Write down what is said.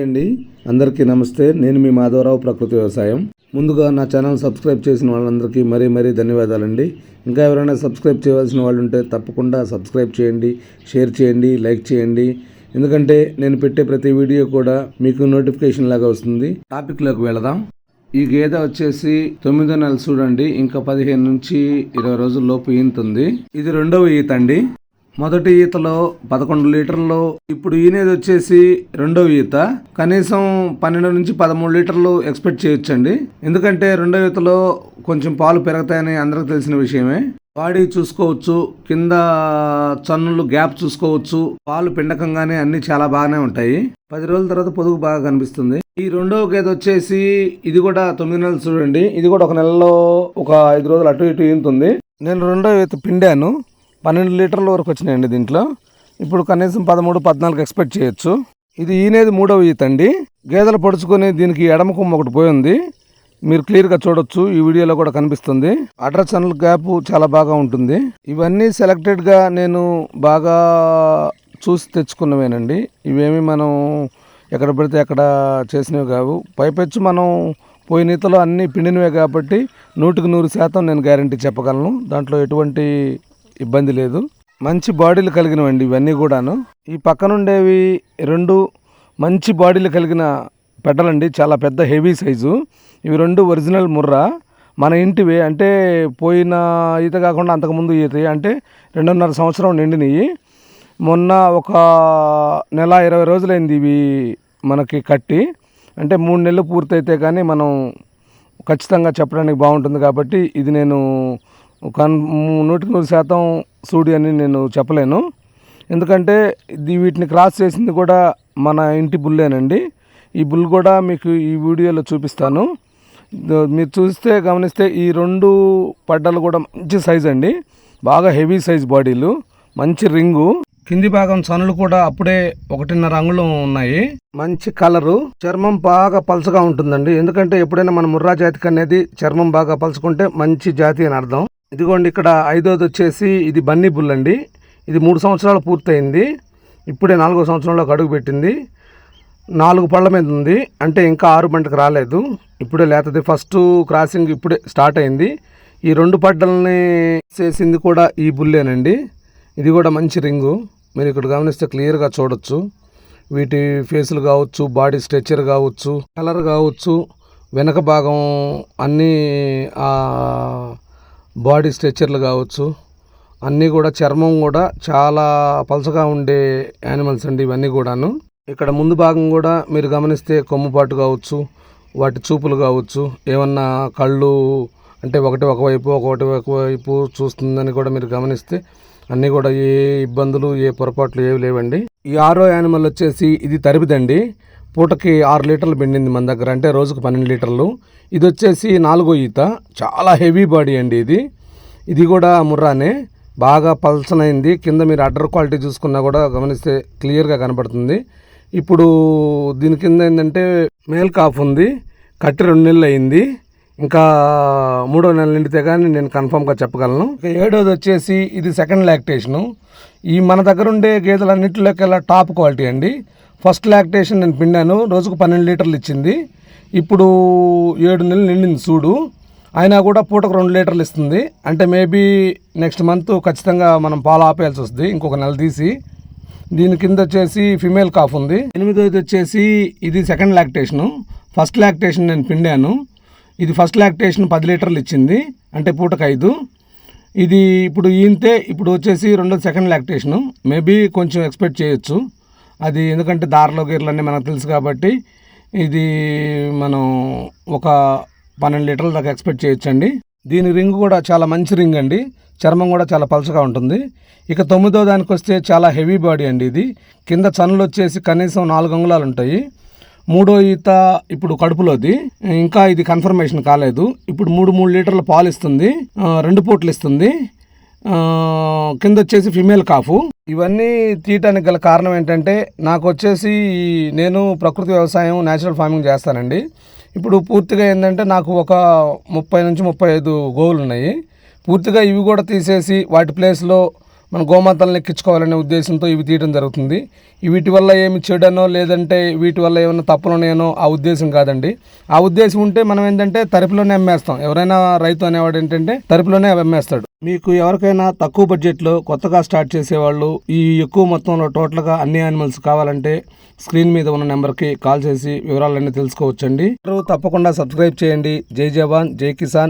అండి. అందరికీ నమస్తే. నేను మీ మాధవరావు ప్రకృతి వ్యవసాయం. ముందుగా నా ఛానల్ సబ్స్క్రైబ్ చేసిన వాళ్ళందరికీ మరీ మరీ ధన్యవాదాలండి. ఇంకా ఎవరైనా సబ్స్క్రైబ్ చేయవలసిన వాళ్ళు ఉంటే తప్పకుండా సబ్స్క్రైబ్ చేయండి షేర్ చేయండి లైక్ చేయండి. ఎందుకంటే నేను పెట్టే ప్రతి వీడియో కూడా మీకు నోటిఫికేషన్ లాగా వస్తుంది. టాపిక్లోకి వెళదాం. ఈ గేదె వచ్చేసి తొమ్మిదో నెల చూడండి. ఇంకా పదిహేను నుంచి ఇరవై రోజుల లోపు ఈంతుంది. ఇది రెండవ ఈత అండి. మొదటి ఈతలో పదకొండు లీటర్లు ఇప్పుడు ఈనేది వచ్చేసి రెండవ ఈత. కనీసం పన్నెండు నుంచి పదమూడు లీటర్లు ఎక్స్పెక్ట్ చేయొచ్చండి. ఎందుకంటే రెండవ ఈతలో కొంచెం పాలు పెరుగుతాయని అందరికి తెలిసిన విషయమే. బాడీ చూసుకోవచ్చు కింద చన్నులు గ్యాప్ చూసుకోవచ్చు పాలు పిండకంగానే అన్ని చాలా బాగానే ఉంటాయి. పది రోజుల తర్వాత పొదుగు బాగా కనిపిస్తుంది. ఈ రెండవ గేదె వచ్చేసి ఇది కూడా తొమ్మిది నెలలు చూడండి. ఇది కూడా ఒక నెలలో ఒక ఐదు రోజులు అటు ఇటు ఈతుంది నేను రెండవ ఈత పిండాను. పన్నెండు లీటర్ల వరకు వచ్చినాయండి దీంట్లో. ఇప్పుడు కనీసం పదమూడు పద్నాలుగు ఎక్స్పెక్ట్ చేయొచ్చు. ఇది ఈనేది మూడవ ఈత అండి. గేదెలు పొడుచుకొని దీనికి ఎడమ కొమ్మ ఒకటి పోయింది మీరు క్లియర్గా చూడొచ్చు. ఈ వీడియోలో కూడా కనిపిస్తుంది. అడ్రస్ ఛానల్ గ్యాప్ చాలా బాగా ఉంటుంది. ఇవన్నీ సెలెక్టెడ్గా నేను బాగా చూసి తెచ్చుకున్నవేనండి. ఇవేమి మనం ఎక్కడ పడితే అక్కడ చేసినవి కావు. పైపెచ్చు మనం పోయిన ఈతలో అన్నీ పిండినవే కాబట్టి నూటికి నూరు శాతం నేను గ్యారంటీ చెప్పగలను. దాంట్లో ఎటువంటి ఇబ్బంది లేదు. మంచి బాడీలు కలిగినవండి ఇవన్నీ కూడాను. ఈ పక్కనుండేవి రెండు మంచి బాడీలు కలిగిన పెట్టలండి. చాలా పెద్ద హెవీ సైజు. ఇవి రెండు ఒరిజినల్ ముర్రా. మన ఇంటివి అంటే పోయిన ఈత కాకుండా అంతకుముందు ఈత అంటే రెండున్నర సంవత్సరం నిండినవి మొన్న ఒక నెల ఇరవై రోజులైంది ఇవి మనకి కట్టి. అంటే మూడు నెలలు పూర్తయితే కానీ మనం ఖచ్చితంగా చెప్పడానికి బాగుంటుంది కాబట్టి ఇది నేను కన్ నూటికి నూరు శాతం సూడి అని నేను చెప్పలేను. ఎందుకంటే ఇది వీటిని క్రాస్ చేసింది కూడా మన ఇంటి బుల్లేనండి. ఈ బుల్ కూడా మీకు ఈ వీడియోలో చూపిస్తాను. మీరు చూస్తే గమనిస్తే ఈ రెండు పడ్డలు కూడా మంచి సైజ్ అండి. బాగా హెవీ సైజ్ బాడీలు. మంచి రింగు. కింది భాగం సనులు కూడా అప్పుడే ఒకటిన్నర అంగుళం ఉన్నాయి. మంచి కలరు. చర్మం బాగా పలచగా ఉంటుందండి. ఎందుకంటే ఎప్పుడైనా మన ముర్రా జాతికి అనేది చర్మం బాగా పలుచుకుంటే మంచి జాతి అని అర్థం. ఇదిగోండి ఇక్కడ ఐదోది వచ్చేసి ఇది బన్నీ బుల్ అండి ఇది మూడు సంవత్సరాలు పూర్తయింది. ఇప్పుడే నాలుగో సంవత్సరంలోకి అడుగు పెట్టింది. నాలుగు పళ్ళ మీద ఉంది. అంటే ఇంకా ఆరు పంటకు రాలేదు. ఇప్పుడే లేతది. ఫస్ట్ క్రాసింగ్ ఇప్పుడే స్టార్ట్ అయింది. ఈ రెండు పడ్డల్ని చేసింది కూడా ఈ బుల్లేనండి. ఇది కూడా మంచి రింగు. మీరు ఇక్కడ గమనిస్తే క్లియర్గా చూడొచ్చు. వీటి ఫేసులు కావచ్చు బాడీ స్ట్రెచర్ కావచ్చు కలర్ కావచ్చు వెనక భాగం అన్నీ బాడీ స్ట్రక్చర్లు కావచ్చు అన్నీ కూడా చర్మం కూడా చాలా పలచగా ఉండే యానిమల్స్ అండి ఇవన్నీ కూడాను. ఇక్కడ ముందు భాగం కూడా మీరు గమనిస్తే కొమ్ముపాటు కావచ్చు వాటి చూపులు కావచ్చు ఏమన్నా కళ్ళు అంటే ఒకటి ఒకవైపు ఒకటి ఒకవైపు చూస్తుందని కూడా మీరు గమనిస్తే అన్నీ కూడా ఏ ఇబ్బందులు ఏ పొరపాట్లు ఏవి లేవండి. ఈ ఆరో యానిమల్ వచ్చేసి ఇది తరిపిదండి పూటకి ఆరు లీటర్లు పిండింది మన దగ్గర అంటే రోజుకు పన్నెండు లీటర్లు. ఇది వచ్చేసి నాలుగో ఈత. చాలా హెవీ బాడీ అండి ఇది. ఇది కూడా ముర్రానే. బాగా పల్చనైంది. కింద మీరు అడ్డర్ క్వాలిటీ చూసుకున్నా కూడా గమనిస్తే క్లియర్గా కనపడుతుంది. ఇప్పుడు దీని కింద ఏంటంటే మేల్ కాఫ్ ఉంది. కట్టి రెండు నెలలు అయింది. ఇంకా మూడో నెల నిండితే కానీ నేను కన్ఫామ్గా చెప్పగలను. ఏడోది వచ్చేసి ఇది సెకండ్ లాక్టేషను. ఈ మన దగ్గర ఉండే గేదెలన్నింటిలోకెల్లా టాప్ క్వాలిటీ అండి. ఫస్ట్ లాక్టేషన్ నేను పిండాను రోజుకు పన్నెండు లీటర్లు ఇచ్చింది. ఇప్పుడు ఏడు నెలలు నిండింది చూడు అయినా కూడా పూటకు రెండు లీటర్లు ఇస్తుంది. అంటే మేబీ నెక్స్ట్ మంత్ ఖచ్చితంగా మనం పాలు ఆపేయాల్సి వస్తుంది. ఇంకొక నెల తీసి. దీని కింద వచ్చేసి ఫిమేల్ కాఫ్ ఉంది. ఎనిమిదోది వచ్చేసి ఇది సెకండ్ లాక్టేషను. ఫస్ట్ లాక్టేషన్ నేను పిండాను. ఇది ఫస్ట్ లాక్టేషన్ పది లీటర్లు ఇచ్చింది. అంటే పూటకు ఐదు. ఇది ఇప్పుడు ఈంతే ఇప్పుడు వచ్చేసి రెండో సెకండ్ లాక్టేషను. మేబీ కొంచెం ఎక్స్పెక్ట్ చేయొచ్చు. అది ఎందుకంటే దారిలో గీర్లన్నీ మనకు తెలుసు కాబట్టి ఇది మనం ఒక పన్నెండు లీటర్ల దాకా ఎక్స్పెక్ట్ చేయొచ్చండి. దీని రింగ్ కూడా చాలా మంచి రింగ్ అండి. చర్మం కూడా చాలా పలుచగా ఉంటుంది. ఇక తొమ్మిదో దానికి వస్తే చాలా హెవీ బాడీ అండి ఇది. కింద చనులు వచ్చేసి కనీసం నాలుగు అంగుళాలు ఉంటాయి. మూడో ఈత ఇప్పుడు కడుపులోది. ఇంకా ఇది కన్ఫర్మేషన్ కాలేదు. ఇప్పుడు మూడు మూడు లీటర్ల పాలు ఇస్తుంది. రెండు పూట్లు ఇస్తుంది. కింద వచ్చేసి ఫిమేల్ కాఫు. ఇవన్నీ తీయటానికి గల కారణం ఏంటంటే నాకు వచ్చేసి నేను ప్రకృతి వ్యవసాయం న్యాచురల్ ఫార్మింగ్ చేస్తానండి. ఇప్పుడు పూర్తిగా ఏంటంటే నాకు ఒక ముప్పై నుంచి ముప్పై ఐదు గోవులు ఉన్నాయి పూర్తిగా ఇవి కూడా తీసేసి వాటి ప్లేస్లో మన గోమాతలను ఎక్కించుకోవాలనే ఉద్దేశంతో ఇవి తీయడం జరుగుతుంది. వీటి వల్ల ఏమి చెడనో లేదంటే వీటి వల్ల ఏమైనా తప్పులు ఉన్నాయనో ఆ ఉద్దేశం కాదండి. ఆ ఉద్దేశం ఉంటే మనం ఏంటంటే తరపులోనే అమ్మేస్తాం. ఎవరైనా రైతు అనేవాడు ఏంటంటే తరిపులోనే అమ్మేస్తాడు. మీకు ఎవరికైనా తక్కువ బడ్జెట్లో కొత్తగా స్టార్ట్ చేసేవాళ్ళు ఈ ఎక్కువ మొత్తంలో టోటల్గా అన్ని యానిమల్స్ కావాలంటే స్క్రీన్ మీద ఉన్న నెంబర్కి కాల్ చేసి వివరాలన్నీ తెలుసుకోవచ్చండి. తప్పకుండా సబ్స్క్రైబ్ చేయండి. జై జవాన్ జై కిసాన్.